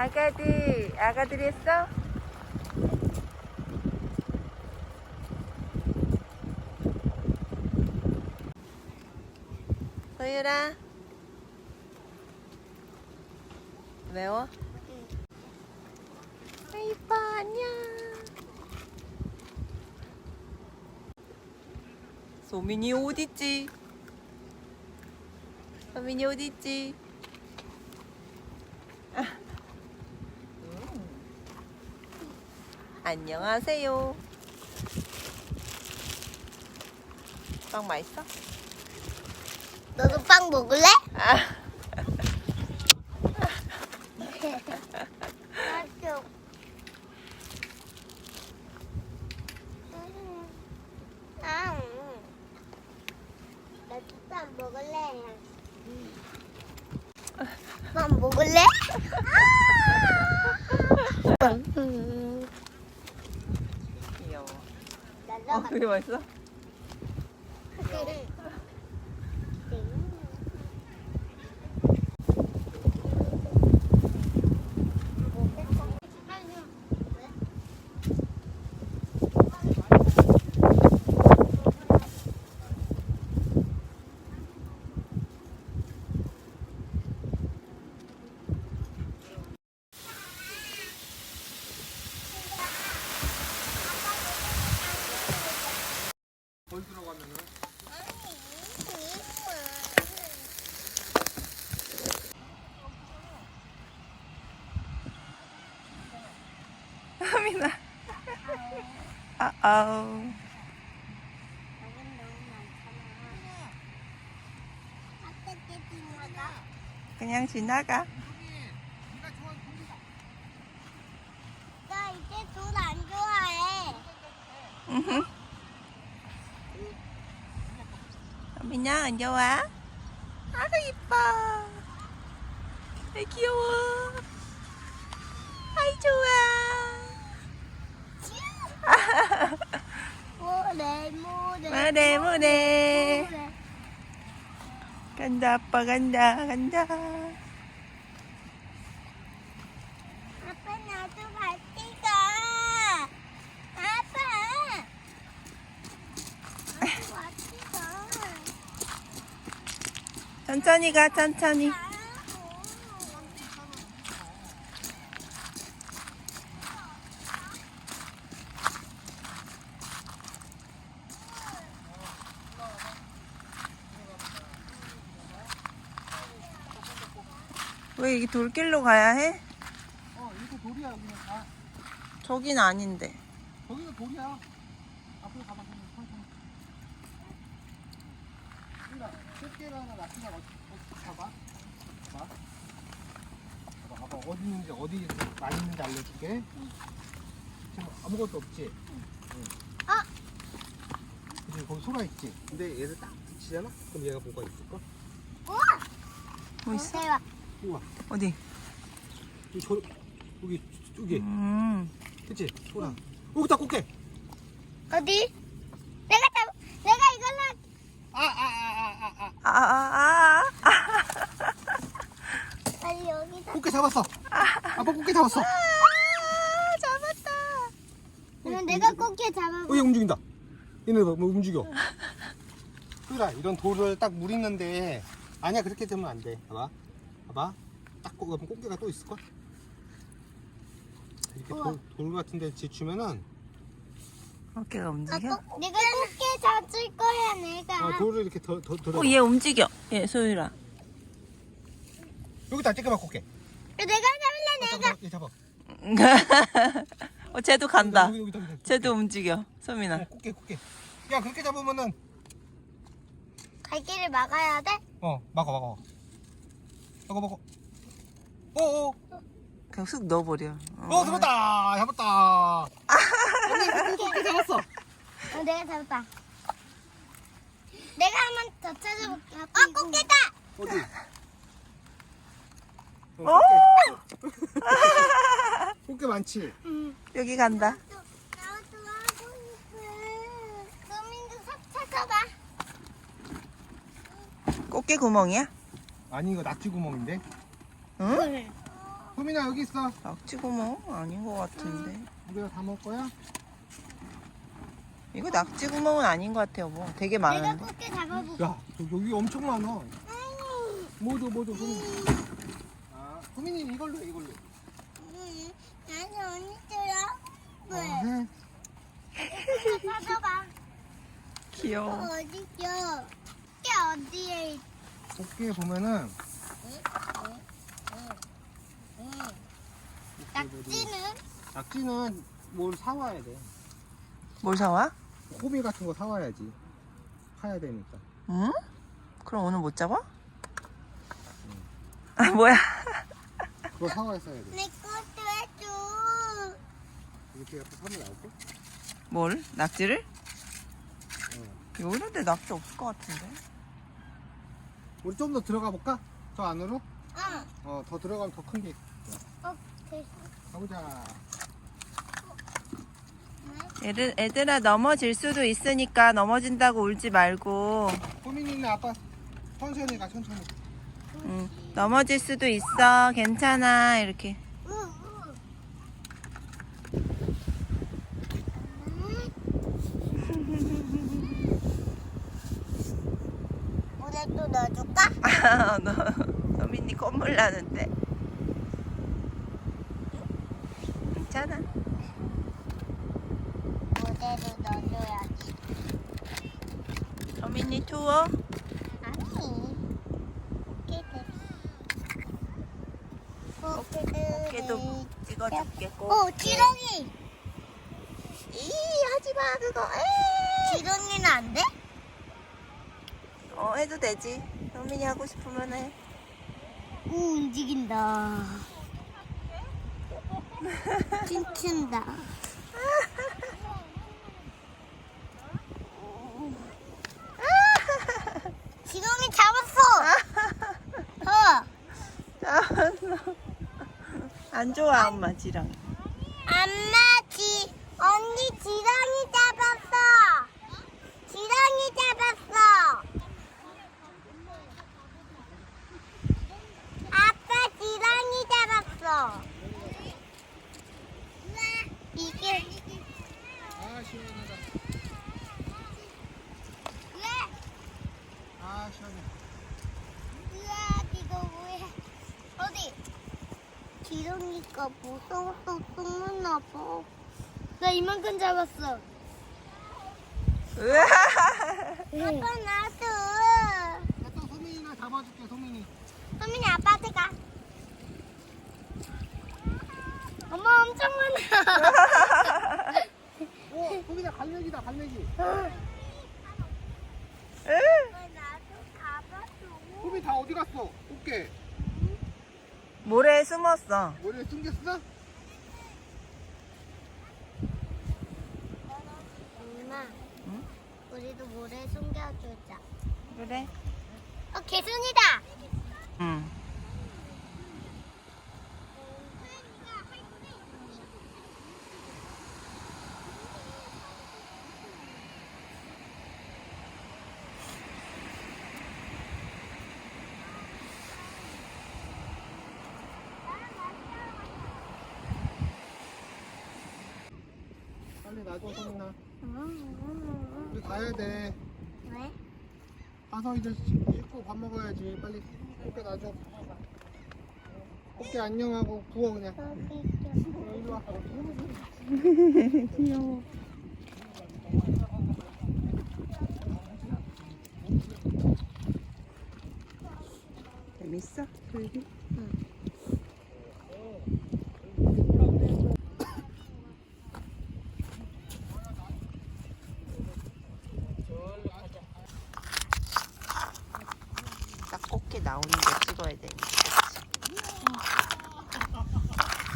아가들, 아가들 했어? 소율아. 매워? 아, 이뻐, 안녕. 소민이 어딨지? 소민이 어딨지? 안녕하세요. 빵 맛있어? 너도 빵 먹을래? 아, 맛있어. 아, 음. 나도 빵 먹을래. 빵 먹을래? 빵. 음. 귀여워. 어, 날라가. 그게 맛있어? 거기 들어가면은 하민아. 아아우. 그냥 지나가. 나 이제 돈안 좋아해. 으흠. 민아 안 좋아? 아가 이뻐. 아이 귀여워. 아이 좋아. 모래 모래 모래, 모래. 간다 아빠 간다 간다. 아빠 나도 같이 가. 아빠. 나도 같이 가. 천천히 가 천천히. 왜 이 돌길로 가야 해? 어 이거 돌이야 여기는 다 저긴 아닌데. 거기가 돌이야 앞으로 가봐 그냥 천천히 그러니까 꽃게랑 낚시가 어디 어디 봐봐 봐봐 봐봐 봐봐 어디 있는지 어디 많이 있는지 알려줄게 지금 아무것도 없지 응. 아! 거기 소라 있지 근데 얘를 딱 붙이잖아 그럼 얘가 뭐가 있을까? 우와. 뭐 있어? 우와 어디? 여기 저 여기 여기 음. 그치 소라 여기 다 꽃게 어디? 내가 잡. 내가 이걸로. 아 아 아 아 아 아, 아, 아, 아, 아. 아니 여기다. 꽃게 잡았어 아빠 꽃게 잡았어 아, 잡았다. 그러면 내가 꽃게 잡아. 어, 얘 움직인다. 얘네 봐, 뭐 움직여. 그라 이런 돌을 딱물 있는데 아니야 그렇게 되면 안 돼. 봐봐, 봐봐. 딱 꼭, 그럼 꽃게가 또 있을 걸. 이렇게 우와. 돌, 돌 같은 데 지추면은 어깨가 아, 움직여? 꽃, 내가 꽃게 잡을 거야 내가. 어, 돌을 이렇게 더, 더, 더. 어, 얘 움직여. 얘 소율아. 여기다 찌개봐 꽃게. 내가 잡을래 내가. 얘 잡아. 어, 쟤도 간다. 여기, 여기다, 여기다. 쟤도 움직여. 소민아. 어, 꽃게, 꽃게. 야 그렇게 잡으면은 갈 길을 막아야 돼? 어 막아, 막아. 먹어, 먹어. 어, 어, 그냥 쑥 넣어버려. 어, 잡았다, 잡았다. 언니 잡았어. 어, 내가 잡았다. 내가 한 번 더 찾아볼게. 어, 꽃게다! 어디? 오! 어, 꽃게. 꽃게 많지? 여기 간다. 나도 하고 싶어. 소민도 삽 찾아봐. 꽃게 구멍이야? 아니 이거 낙지 구멍인데? 응? 소민아 여기 있어. 낙지 구멍 아닌 것 같은데. 우리가 다 먹을 거야? 이거 낙지 구멍은 아닌 것 같아요, 뭐. 되게 내가 많은데. 꽃게 잡아볼게. 야 여기 엄청 많아. 모두 모두 소민. 아 소민이 이걸로 해, 이걸로. 응. 나는 언니 줘요. 어, 왜? 해. 찾아봐. 귀여워. 어디죠? 꽃게 어디에 있? 꽃게 보면은 낙지는? 낙지는 뭘 사와야 돼. 뭘 사와? 호미 같은 거 사와야지. 파야 되니까. 응? 그럼 오늘 못 잡아? 아, 뭐야? 그거 사와야 써야 돼. 내 것도 해줘. 이렇게 갖고 사면 나올까? 뭘? 낙지를? 어. 여기는데 낙지 없을 것 같은데. 우리 좀 더 들어가 볼까? 저 안으로? 응. 어, 더 들어가면 더 큰 게 있어. 어, 됐어. 가보자. 애들, 애들아 넘어질 수도 있으니까 넘어진다고 울지 말고 호민이는 아빠 천천히 가, 천천히. 응, 넘어질 수도 있어 괜찮아 이렇게 응, 응. 모델 또 넣어줄까? 아, 너 서민이 콧물 나는데 괜찮아 모델을 넣어줘야지. 서민이 투어 아니. 오케이, 됐어. 어깨도 찍어줄게 꼭 어, 지렁이. 이 하지마 그거 에이. 지렁이는 안 돼? 어 해도 되지 서민이 하고 싶으면 해 오, 움직인다. 춤춘다. 지렁이 잡았어. 어. 잡았어 안 좋아 엄마 지렁이 엄마 지 언니 지렁이 잡았어. 지렁이 잡았어. 아빠 지렁이 잡았어. 이게 아, 시원하다. 왜? 아, 시원해. 으아 이거 뭐야? 어디? 무서워서 숨었나 봐. 나 이만큼 잡았어. 으아 아빠 나도. 됐다, 소민이나 잡아줄게, 소민이. 소민이 아빠한테 가. 엄마 엄청 많아. 오, 소민아, 갈매기다, 갈매기. 소민 다 어디 갔어? 꽃게. 모래에 숨었어 머리에 숨겼어? 엄마, 응? 우리도 모래 숨겨주자. 그래 어, 개순이다. 응 빨리 놔줘, 소민아. 왜? 우리 가야 돼. 가서 이제 씻고 밥 먹어야지. 빨리 꽃게 놔줘. 꽃게 안녕하고 구워 그냥. 어, 이리 와. 귀여워 재밌어? 딱 꽃게 나오는 거 찍어야 돼.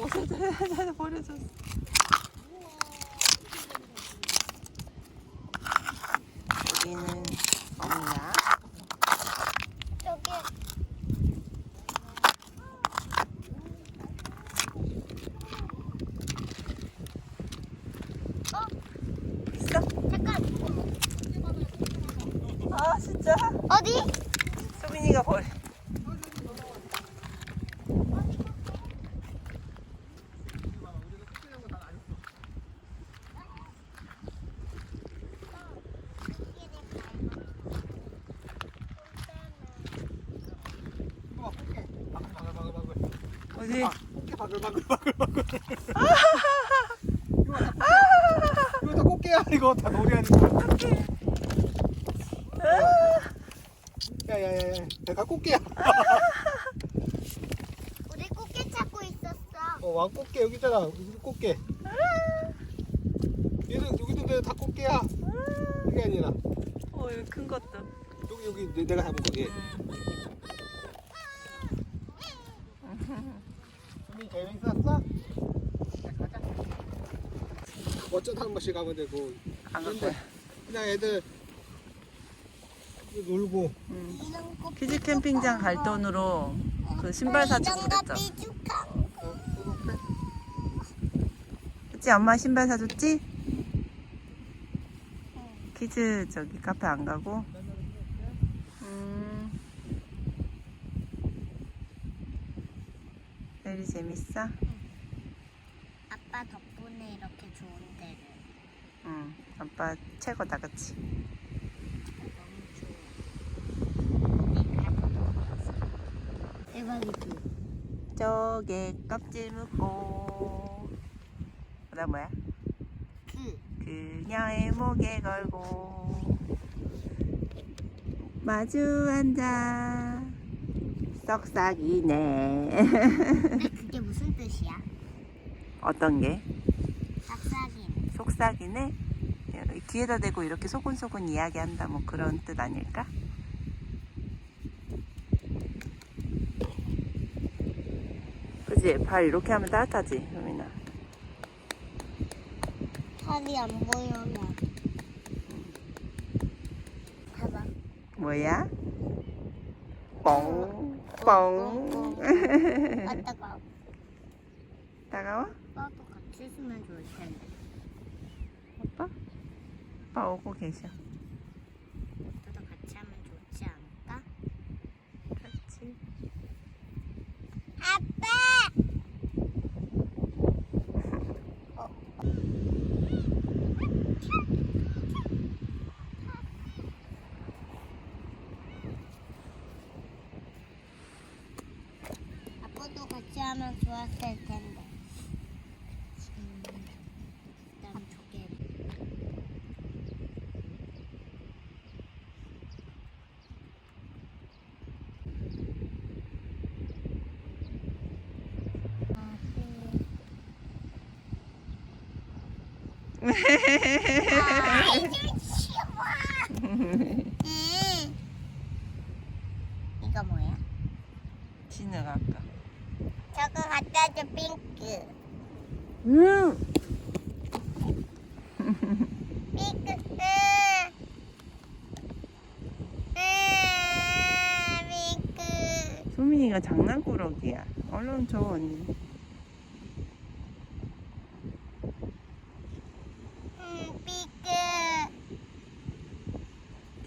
옷을 버려줬어. 여기는 없나? 저기. 있어? 잠깐. 아 진짜? 어디? 소민이가 버려. 어디? 아, 꽃게 바글바글 바글바글. 이거 다 꽃게. 이거 다 꽃게야. 이거 다 놀이하는 거야. 야야야야. 내가 꽃게야. 우리 꽃게 찾고 있었어. 어, 왕꽃게 여기 있잖아. 여기 꽃게. 얘도 여기도 내가 다 꽃게야. 이게 아니라 어, 여기 큰 것도. 여기 여기 내- 내가 잡은 거 얘. 수민 재밌 었어? 가자. 어쩌다 한 번씩 가면 되고. 안 이런 갔어요. 거 그냥 애들 놀고. 이런 꽃. 키즈 캠핑장 갈 돈으로 그 신발 사주고 그랬죠. 어. 그치? 엄마 신발 사줬지? 키즈 저기 카페 안 가고? 음. 내리 재밌어? 아빠 덕분에 이렇게 좋은 데를. 응. 아빠 최고다, 그치? 대박이지. 저게 껍질 묶고. 그 다음 뭐야? 그. 그녀의 목에 걸고 마주 앉아 썩삭이네 근데 그게 무슨 뜻이야? 어떤 게? 속삭이네 귀에다 대고 이렇게 소곤소곤 이야기한다 뭐 그런 뜻 아닐까? 그지? 발 이렇게 하면 따뜻하지 효민아 팔이 안 보여요. 봐봐. 뭐야? 뻥 뻥. 아 따가워. 따가워? 오빠도 같이 있으면 좋을 텐데. 오빠? 오빠 오고 계셔. 오빠도 같이 하면 좋지 않을까? 그렇지. 아빠! 아빠도 같이 하면 좋았을 텐데. 음, 일단 조개. 아, 그- 아 응. 이거 뭐야? 진우가 아까. 저거 갖다 줘 핑크. 응. 핑크. 응. 응. 핑크. 소민이가 장난꾸러기야. 얼른 줘 언니. 응. 핑크.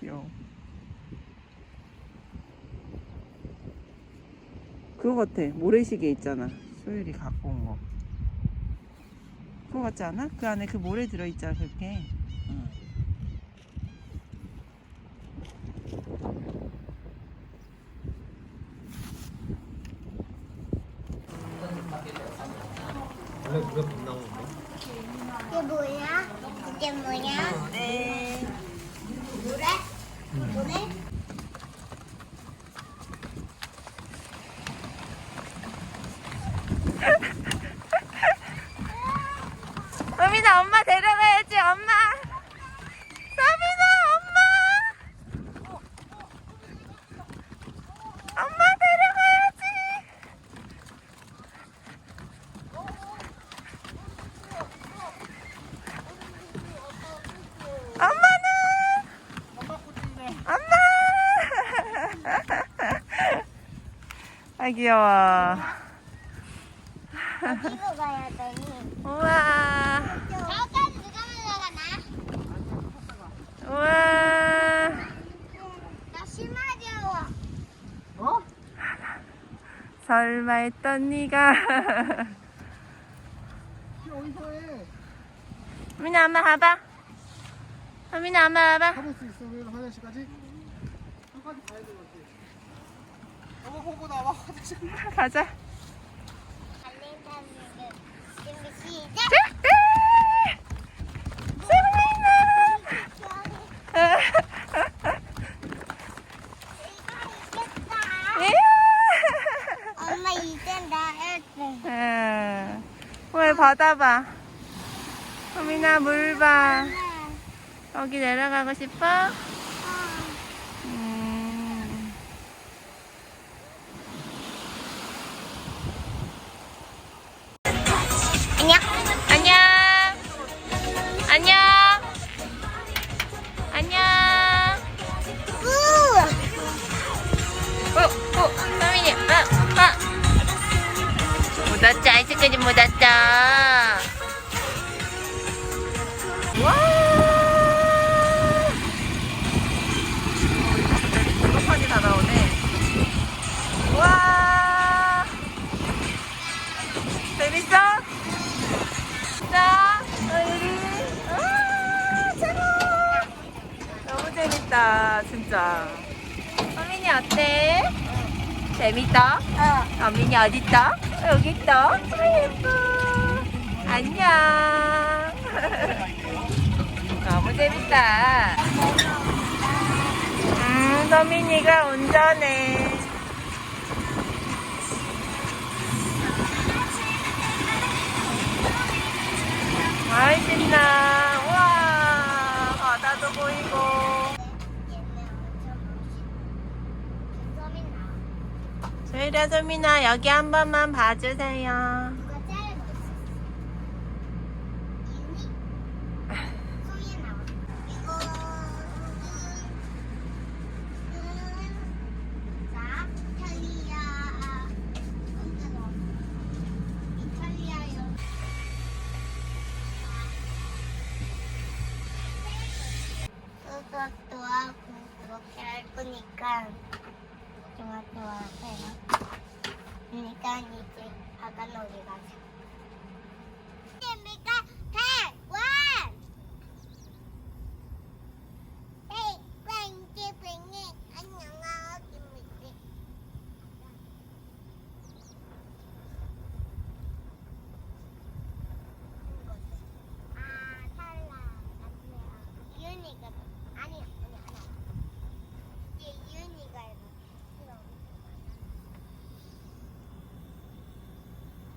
귀여워. 그거 같아. 모래시계 있잖아. 소율이 갖고 온 거. 그거 같지 않아? 그 안에 그 모래 들어있잖아. 그렇게. 응. 원래 물에 못 나오는 거. 이게 뭐야? 이게 뭐야? 네. 노래? 노래? 소민아 엄마 데려가야지 엄마. 소민아 엄마. 엄마 데려가야지. 엄마는 엄마. 아 귀여워. 어디로 가야 되니? 우와. 저까지 누가 올라가나? 우와. 나 심하려워. 어? 설마 했던 네가 키 어디서 해? 민아 엄마 봐봐 민아 엄마 봐봐 가볼 수 있어? 왜 화장실까지? 한까지 가야 되겠지. 보고 나와 화장실 가자 아. 바다 봐. 소민아 물 봐. 여기 내려가고 싶어? 안녕. 재밌다, 진짜. 서민이 어때? 재밌다? 어. 서민이 어딨다? 어, 여기 있다. 아, 예뻐. 안녕. 너무 재밌다. 음, 서민이가 운전해. 아이, 신나. 우와, 바다도 보이고. 서민 나. 소율아, 소민아, 여기 한 번만 봐주세요. 수박도 하고 그렇게 할 거니까 좋아 좋아하세요. 그러니까 이제 바다 놀이 가자.